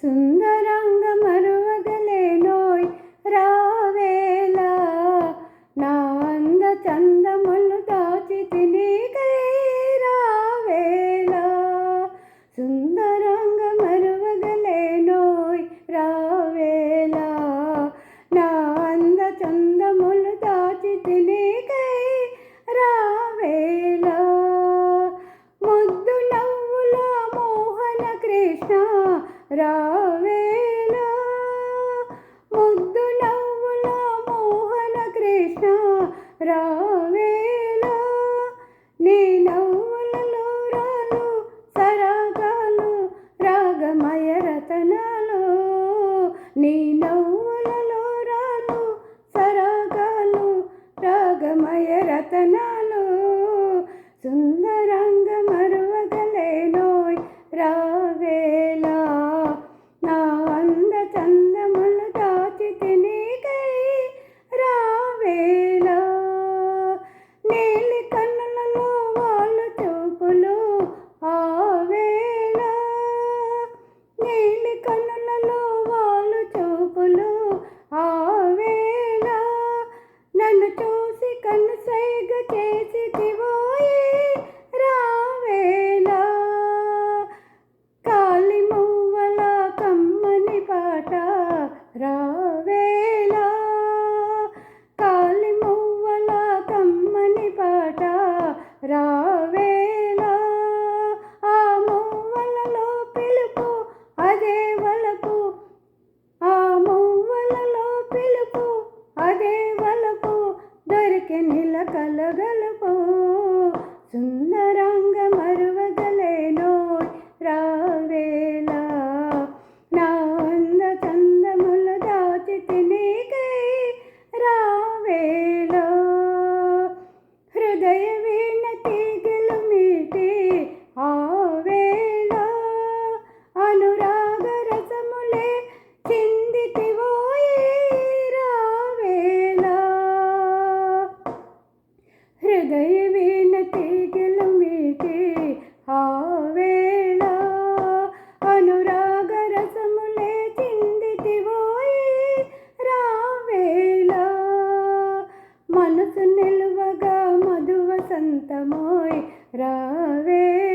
Sında পেয়েছি కలగలపో సున్న మనసు నిలువగా మధువసంతమోయ్ రావే.